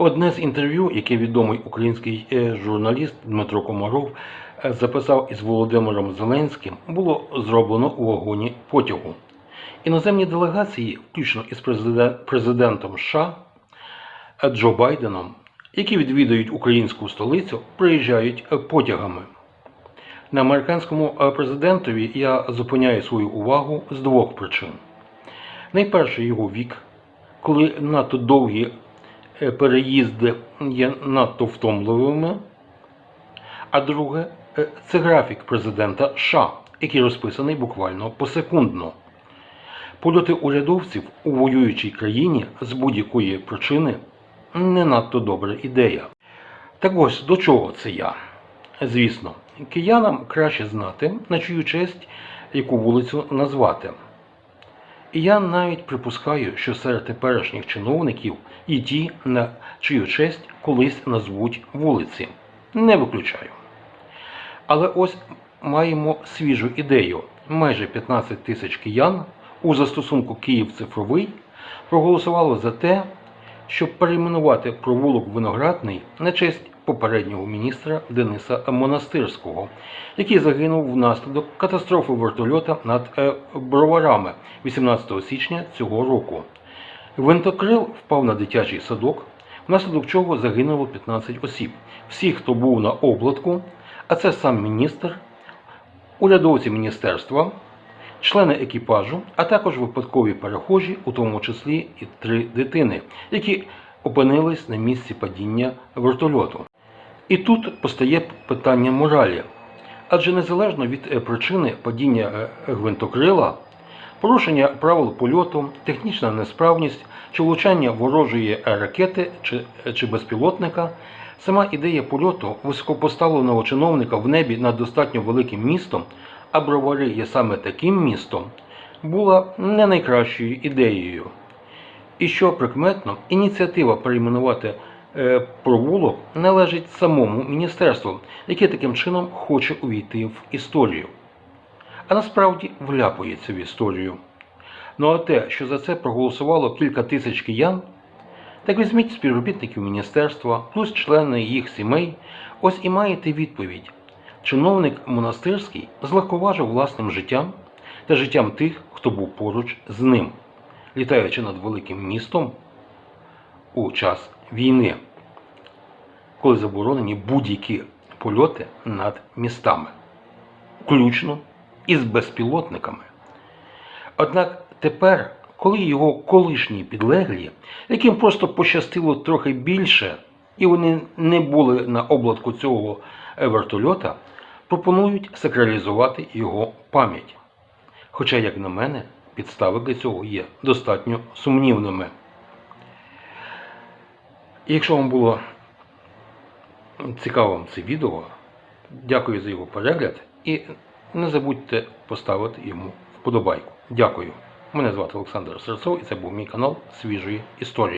Одне з інтерв'ю, яке відомий український е, журналіст Дмитро Комаров е, записав із Володимиром Зеленським, було зроблено у вагоні потягу. Іноземні делегації, включно із президентом США е, Джо Байденом, які відвідають українську столицю, приїжджають потягами. На американському президентові я зупиняю свою увагу з двох причин. Найперше його вік, коли надто довгі переїзди є надто втомливими. А друге, е, це графік президента США, який розписаний буквально посекундно. Польоти урядовців у воюючій країні з будь-якої причини не надто добра ідея. Так ось до чого це я? Звісно, киянам краще знати, на чию честь яку вулицю назвати. І я навіть припускаю, що серед теперішніх чиновників і ті, на чию честь колись назвуть вулиці. Не виключаю. Але ось маємо свіжу ідею. Майже 15 тисяч киян у застосунку Київ цифровий проголосувало за те, щоб перейменувати провулок Виноградний на честь попереднього міністра Дениса Монастирського, який загинув внаслідок катастрофи вертольота над е, Броварами 18 січня цього року. Винтокрил впав на дитячий садок, внаслідок чого загинуло 15 осіб. Всі, хто був на обладку, а це сам міністр, урядовці міністерства, члени екіпажу, а також випадкові перехожі, у тому числі і три дитини, які опинились на місці падіння вертольоту. І тут постає питання моралі. Адже незалежно від е, причини падіння е, гвинтокрила, порушення правил польоту, технічна несправність чи влучання ворожої е, ракети чи, чи безпілотника, сама ідея польоту високопоставленого чиновника в небі над достатньо великим містом, а бровари є саме таким містом, була не найкращою ідеєю. І що прикметно, ініціатива перейменувати е, провулок належить самому міністерству, яке таким чином хоче увійти в історію. А насправді вляпується в історію. Ну а те, що за це проголосувало кілька тисяч киян, так візьміть співробітників міністерства, плюс члени їх сімей, ось і маєте відповідь. Чиновник монастирський злегковажив власним життям та життям тих, хто був поруч з ним, літаючи над великим містом у час війни, коли заборонені будь-які польоти над містами, включно із безпілотниками. Однак тепер, коли його колишні підлеглі, яким просто пощастило трохи більше, і вони не були на обладку цього вертольота, пропонують сакралізувати його пам'ять. Хоча, як на мене, підстави для цього є достатньо сумнівними. І Якщо вам було цікавим це відео, дякую за його перегляд і не забудьте поставити йому вподобайку. Дякую. Мене звати Олександр Серцов і це був мій канал Свіжої історії.